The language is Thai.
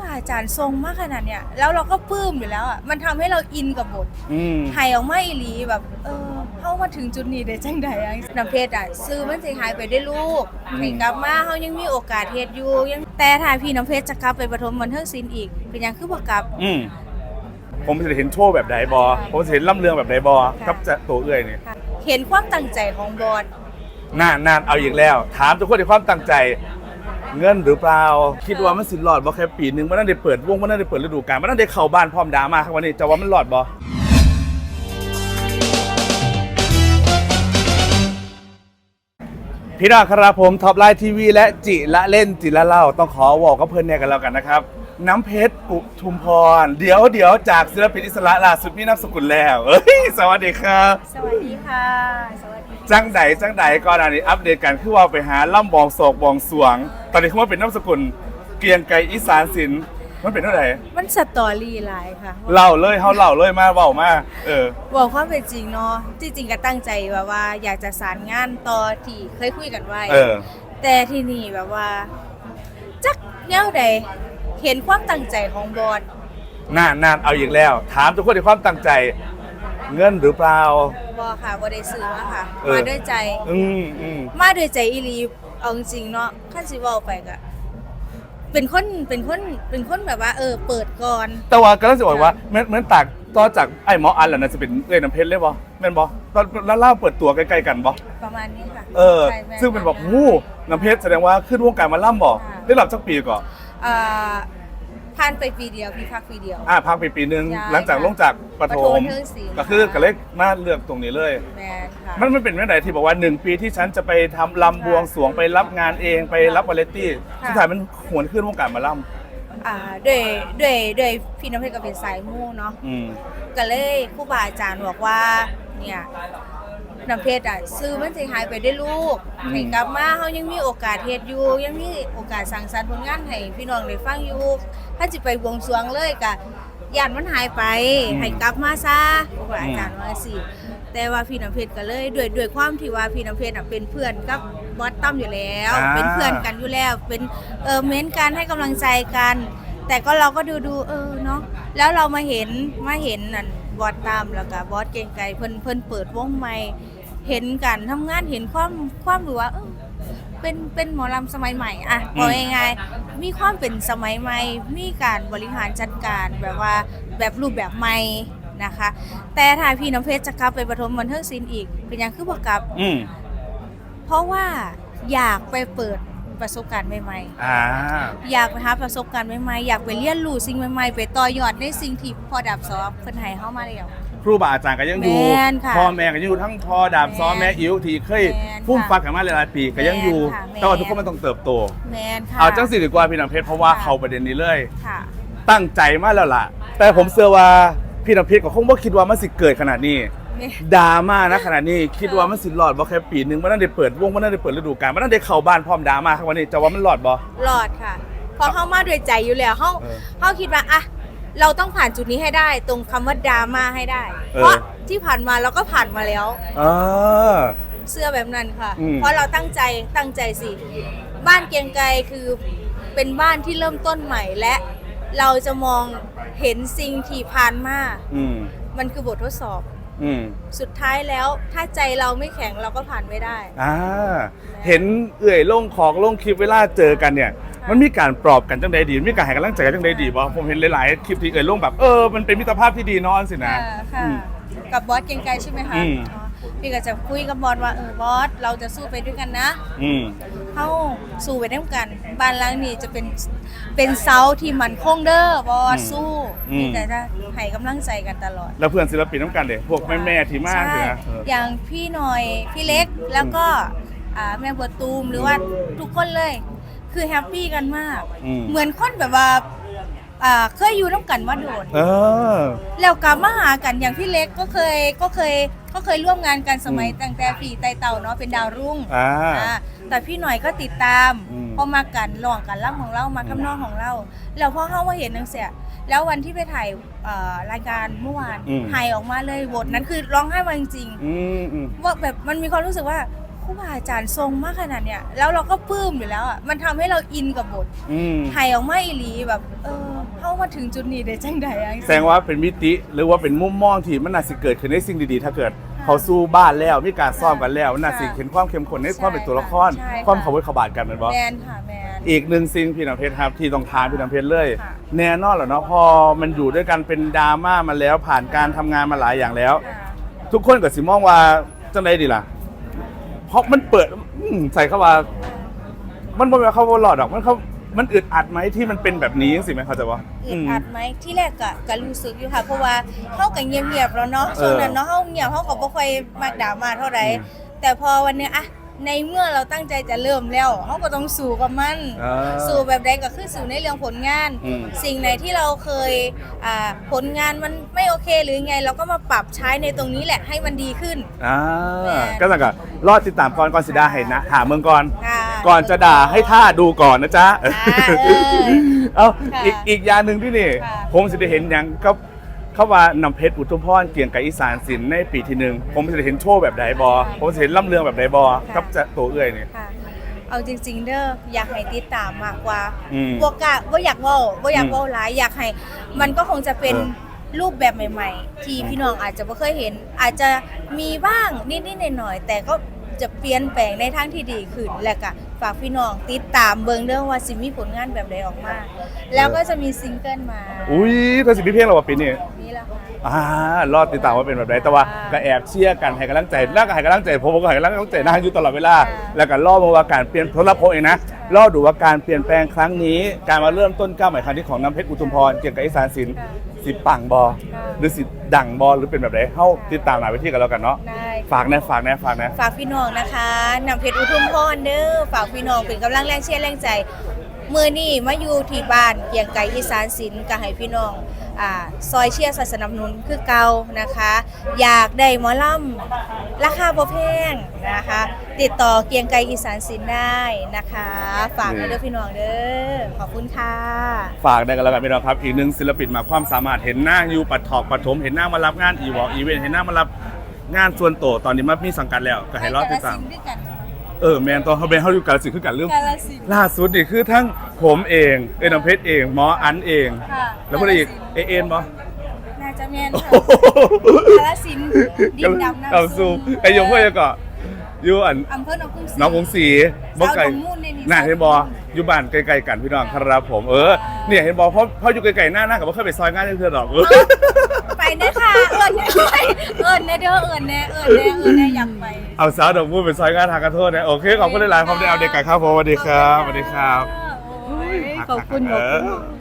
บาอาจารย์ทรงมากขนาดเนี้ยแล้วเราก็ปลื้มอยู่แล้วอะมันทำให้เราอินกับบทอืมหายออกมาอีหลีแบบ เออเข้ามาถึงจุดนี้ได้จังใดอะน้ำเพชรอะซื้อมันสิหายไปได้ลูกอืม ให้กลับมาเขายังมีโอกาสเฮ็ดอยู่ยังแต่ถ้าพี่น้ำเพชรจะกลับไปปฐมบันเทิงศิลป์อีก เป็นหยังคือบ่กลับ อืมผมจะเห็นโชว์แบบใดบอผมจะเห็นล่ำเรืองแบบใดบอค่ะกับจะตัวเอื้อยนี่ค่ะเห็นความตั้งใจของบอสนานนานเอาอีกแล้ว ถามทุกคนในความตั้งใจ เงินหรือเปล่า คิดว่ามันสิหลอดบ่แค่ปีหนึงมันน่าได้เปิดวงมันน่าได้เปิดฤดูกาลมันน่าได้เข้าบ้านพร้อมดราม่าครับวันนี้จะว่ามันหลอดบ่พี่น้องครับผมท็อปไลน์ทีวีและจิละเล่นจิละเล่าต้องขอบอกกับเพื่อนเนี่ยกันแล้วกันนะครับ น้ำเพชรอุทุมพร เดี๋ยวเดี๋ยวจากศิลปินอิสระล่าสุดมีนามสกุลแล้วเอ้ยสวัสดีครับ สวัสดีค่ะสวัสดี จังใดจังใดก่อนอันนี้อัปเดตกันคือว่าไปหาล่ำบองโศกบองสวง ตอนนี้เขาว่าเป็นนามสกุลเกรียงไกรอีสานศิลป์มันเป็นเท่าไหร่มันสตอรี่หลายค่ะเล่าเลยเฮาเล่าเลยมาเว้ามาเออบอกความเป็นจริงเนาะจริงๆก็ตั้งใจแบบว่า อยากจะสารงานต่อที่เคยคุยกันไว้เออ แต่ที่นี่แบบว่า จักแนวใดเห็นความตั้งใจของบอสนานนานเอาอีกแล้ว ถามทุกคนในความตั้งใจ เงินหรือเปล่า บอค่ะบอได้ซื้อมาค่ะ เออ มาด้วยใจ อืมอืมมาด้วยใจอีหลีเอาจริงๆเนาะขั้นสิเว้าไปก็เป็นคนเป็นคนเป็นคนแบบว่า เออ เปิดก่อน แต่ว่าก็ต้องจะบอกว่าเหมือนเหมือนตากต่อจากไอ้หมออันแล้วนะจะเป็นเอ้ยน้ำเพชรเลยบ่แม่นบ่ตอนแล้วเล่าเปิดตัวใกล้ๆกันบ่ประมาณนี้ค่ะเออ ใช่แม่ซึ่งเป็นแบบวู้น้ำเพชรแสดงว่าขึ้นวงการมาล่ำบ่ค่ะ ได้รับสักปีก่อน อ่า ผ่านไปปีเดียวพี่พักปีเดียว อ่าพักไปปีหนึงใช่หลังจากลงจากปฐปฐมมเทิงศิลป์ ก็คือก็เลยมาเลือกตรงนี้เลย แมนค่ะ มันมันเป็นเมื่อไหร่ที่บอกว่าหนึ่งปีที่ฉันจะไปทำลำบวงสรวงไปรับงานเองไปรับวาเลนตี้ค่ะ สุดท้ายมันหวนขึ้นวงการมาล่อ่าด้วยด้วยด้วยพี่น้ำเพชรก็เป็นสายมู่เนาะำอืม ก็เลยครูบาอาจารย์บอกว่าเนี่ย น้ำเพชรอะซื้อมันสิหายไปได้ลูกอืมให้กลับมาเขายังมีโอกาสเฮ็ดอยู่ ยังมีโอกาสสั่งสรรค์ผลงานให้พี่น้องได้ฟังอยู่ถ้าสิไปบวงสรวงเลยก็ย่านมันหายไปให้กลับมาซะครูบาอาจารย์ว่าสิแต่ว่าพี่น้ำเพชรก็เลยด้วยด้วยความที่ว่าพี่น้ำเพชรอะเป็นเพื่อนกับบอสตั้มอยู่แล้วเป็นเพื่อนกันอยู่แล้ว เป็นเออเม้นกันให้กำลังใจกัน แต่ก็เราก็ดูดูเออเนาะแล้วเรามาเห็นมาเห็นนั่นบอสตามแล้วก็บอสเก่งไกรเพิ่นเพิ่นเปิดวงใหม่ เห็นกันทำงานเห็นความความรู้ว่าเออเป็นเป็นหมอลำสมัยใหม่อะบอกง่ายๆมีความเป็นสมัยใหม่ มีการบริหารจัดการแบบว่าแบบรูปแบบใหม่นะคะ แต่ถ้าพี่น้ำเพชรจะกลับไปปฐมบันเทิงศิลป์อีก เป็นหยังคือบ่กลับอืมเพราะว่าอยากไปเปิดประสบการณ์ใหม่ๆอ่าอยากไปหาประสบการณ์ใหม่ๆ อยากไปเรียนรู้สิ่งใหม่ๆ ไปต่อยอดในสิ่งที่พ่อดับสอบเพิ่นให้เฮามาแล้ว ครูบาอาจารย์ก็ยังอยู่แม่นค่ะพ่อแม่ก็ยังอยู่ทั้งพ่อดาบซ้อมแม่แม่นอิ๋วที่เคยแม่นพุ่มค่ะฟักกันมาหลายๆปีก็ยังอยู่ แม่นค่ะแม่น แต่ว่าทุกคนมันต้องเติบโต แม่นค่ะ เอาจังสิดีกว่าพี่น้ำเพชรเพราะว่าค่ะ เขาประเด็นนี้เลย ค่ะ ตั้งใจมาแล้วล่ะ แต่ผมเชื่อว่าพี่น้ำเพชรก็คงบ่คิดว่ามันสิเกิดขนาดนี้แม่ดราม่านะขนาดนี้คิดว่ามันสิหลอดบ่แค่ปีหนึงมันน่าได้เปิดวงมันน่าได้เปิดฤดูกาลมันน่าได้เข้าบ้านพร้อมดราม่าครับวันนี้จะว่ามันหลอดบ่รอดค่ะเพราะเฮามาด้วยใจอยู่แล้วเฮาเออเฮาคิดว่าอะ เราต้องผ่านจุดนี้ให้ได้ ตรงคำว่าดราม่าให้ได้ เออ เพราะที่ผ่านมาเราก็ผ่านมาแล้ว เออ เสื้อแบบนั้นค่ะ อืม เพราะเราตั้งใจตั้งใจสิ บ้านเกรียงไกรคือเป็นบ้านที่เริ่มต้นใหม่และ เราจะมองเห็นสิ่งที่ผ่านมา อืม มันคือบททดสอบ อืม สุดท้ายแล้วถ้าใจเราไม่แข็งเราก็ผ่านไม่ได้ อ่า เห็นเอื่อยลงของลงคลิปเวลาเจอกันเนี่ยะ มันมีการปลอบกันจังใดดีมีการให้กำลังใจกันจังใดดีบ่ผมเห็นหลายๆคลิปที่เอื่อยลงแบบเออมันเป็นมิตรภาพที่ดีเนาะอันสินะ ค่ะค่ะ อืมกับบอสเกรียงไกรใช่ไหมคะอืม อ๋อพี่ก็จะคุยกับบอสว่าเออบอสเราจะสู้ไปด้วยกันนะ อืม เข้าสู้ไปด้วยกัน บ้านหลังนี้จะเป็นเป็นเสาที่มันคงเด้อบอสสู้อืม มีแต่จะให้กำลังใจกันตลอดแล้วเพื่อนศิลปินน้ำกันเลยพวกแม่ๆที่มากใช่เลยนะเออ อย่างพี่หน่อยพี่เล็กแล้วก็อ่าแม่บัวตูมหรือว่าทุกคนเลย คือแฮปปี้กันมาก อืม เหมือนคนแบบว่าอ่าเคยอยู่น้ำกันมาโดดเออ แล้วกลับมาหากันอย่างพี่เล็กก็เคยก็เคยก็เคยร่วมงานกันสมัยอืม ตั้งแต่ผีไตเต่าเนาะเป็นดาวรุ่งอ่า อ่าแต่พี่หน่อยก็ติดตามอืมพอมากันลองกันล่ำของเรามาคำนองของเรา แล้วพอเข้ามาเห็นนังเสียแล้ววันที่ไปถ่ายเอ่อรายการเมื่อวานอืมถ่ายออกมาเลยบทนั้นคือร้องไห้มาจริงๆอืมอืมว่าแบบมันมีความรู้สึกว่าโหค รูบาอาจารย์ทรงมากขนาดเนี้ยแล้วเราก็ปลื้มอยู่แล้วอะมันทำให้เราอินกับบทอืมไทยออกมาอีหลีแบบ เออเข้ามาถึงจุดนี้ได้จังใดอะแสดงว่าเป็นมิติหรือว่าเป็นมุมมองที่มันน่าสิเกิดขึ้นในสิ่งดีๆ ถ้าเกิดเขาสู้บ้านแล้วมีการซ่อมกันแล้วน่าสิเห็นความเข้มข้นในความเป็นตัวละครใช่ค่ะ ความเขาไว้ขบาดกันแมันบ่ แมนค่ะแมน อีกหนึ่งสิ่งพี่น้ำเพชรครับที่ต้องทานพี่น้ำเพชรเลย ค่ะ แน่นอนแหละเนาะพอมันอยู่ด้วยกันเป็นดราม่ามาแล้วผ่านการทำงานมาหลายอย่างแล้ว ค่ะ ทุกคนก็สิมองว่าจังไดดีล่ะ เพราะมันเปิดอืมใส่เข้าว่ามันบ่แม่นเขาว่าหลอดดอกมันเขามันอึดอัดไหมที่มันเป็นแบบนี้สิไหมเขาใจะว่าอึดอัดไหมที่แรกก็ก็รู้สึกอยู่ค่ะเพราะว่าเข้ากับเงียบๆแล้วเนาะเออช่วงนั้นเนาะเข้าเงียบเข้าก็บ่ค่อยมักด่ามาเท่าไหร่อืมแต่พอวันเนี้ยอะ ในเมื่อเราตั้งใจจะเริ่มแล้วเขาก็ต้องสู้กับมันอ่าสู่แบบใดก็คือสู่ในเรื่องผลงาน อืม สิ่งไหนที่เราเคยอ่าผลงานมันไม่โอเคหรือไง เราก็มาปรับใช้ในตรงนี้แหละให้มันดีขึ้น อ่าแม่ก็สั่งกับรอดติดตามก่อนก่อนสิดาให้นะถามเมืองก่อน ค่ะ ก่อนจะด่าให้ท่าดูก่อนนะจ๊ะ อ่าเออ เอาค่ะอีกอีกอย่างหนึ่งที่นี่ ค่ะผมสิได้เห็นอย่างก็ เขาว่านำเพชรอุทุมพรเกี่ยงกับอีสานศิลป์ในปีที่หนึ่งผมสิได้เห็นโชว์แบบใดบอผมสิเห็นล่ำเรืองแบบใดบอกับจะตัวเอื้อยนี่ค่ะ เอาจริง ๆ เด้ออยากให้ติดตามมากกว่าอืมบวกกะว่าอยากเว่าว่าอยากอืมเว่าหลายอยากให้ มันก็คงจะเป็นเออรูปแบบใหม่ ๆ ที่พี่น้องอาจจะไม่เคยเห็น อาจจะมีบ้างนิดๆหน่อยๆแต่ก็จะเปลี่ยนแปลงในทางที่ดีขึ้นและก็ ฝากพี่น้องติดตามเบิ่งเรื่องว่าสิมีผลงานแบบใดออกมา แล้วก็จะมีซิงเกิลมาอุ้ยเธอสิพี่เพลงเราว่าปีนี้นี่แหละค่ะ อ่ารอดติดตามว่าเป็นแบบใดแต่ว่าอ่าก็แอบเชียร์กันให้กำลังใจแล้วก็ให้กำลังใจผมก็ให้กำลังใจนางอยู่ตลอดเวลาอ่าแล้วก็รอมาว่าการเปลี่ยนสำหรับผมเองนะรอดูว่าการเปลี่ยนแปลงครั้งนี้ การมาเริ่มต้นก้าวใหม่ครั้งนี้ของน้ำเพชรอุทุมพรเกี่ยวกับอีสานศิลป์ค่ะ สิปังบอค่ะหรือสิดังบอหรือเป็นแบบไหนเข้าติดตามหลายวิธีกันแล้วกันเนาะได้ฝากแนะฝากแนะฝากแนะฝากพี่น้องนะคะนำเพชรอุทุมพรเด้อฝากพี่น้องเป็นกำลังแรงเชียร์แรงใจมือนี่มาอยู่ที่บ้านเกียงไก่อีสานศิลป์ก็ให้พี่น้อง อ่าซอยเชียร์สนับสนุนคือเก่านะคะ อยากได้หมอลำราคาบ่แพงนะคะ ติดต่อเกียงไก่อีสานศิลป์ได้นะคะ ฝากด้วยเด้อพี่น้องเด้อขอบคุณค่ะฝากได้กันแล้วกันพี่น้องครับ อีกหนึ่งศิลปินมาความสามารถเห็นหน้าอยู่ปัดถอกปัดถมเห็นหน้ามารับงานอีวอลอีเวนต์เห็นหน้ามารับงานส่วนโตวตอนนี้มามีสังกัดแล้วก็ให้รอติดตามด้วยกัน เออแมนตอนเขาเป็นเขาอยู่กาลสินธุ์คือกันเรื่องกาลสินธุ์ล่าสุดนี่คือทั้งผมเองเอ็นำเพชรเองหมออันเอง ค่ะแล้วก็ได้อีกเอเอ็นบอ น่าจะแม่นค่ะกาลสินธุ์ดินดำน้ำเอาสู้ไอ้ยงเพื่อนก็ อยู่อันอำเภอหนองกรุงศรีน้องกรุงศรีบ่ไกลสาวดงมูลเนี่ยนี่น่าสาวดงมูลเห็นบออยู่บ้านใกล้ๆกันพี่น้องครับผมเออเนี่ยเห็นบอเพราะเพราะอยู่ไกลๆหน้าหน้ากับว่าเคยไปซอยงานเพื่อนๆหรอกเออไปนะคะเอิญเนี่ยเอิญเนี่ยเด้อเอิญเนี่ยเอิญเนี่ยเอิญเนี่ยอยากไป เอาสาวดอกมูลเป็นซอยงานทางกันโทษนะโอเคขอบคุณหลายๆครับได้เอาเด็กกันครับผมสวัสดีครับสวัสดีครับ โอ้ย ขอบคุณขอบคุณ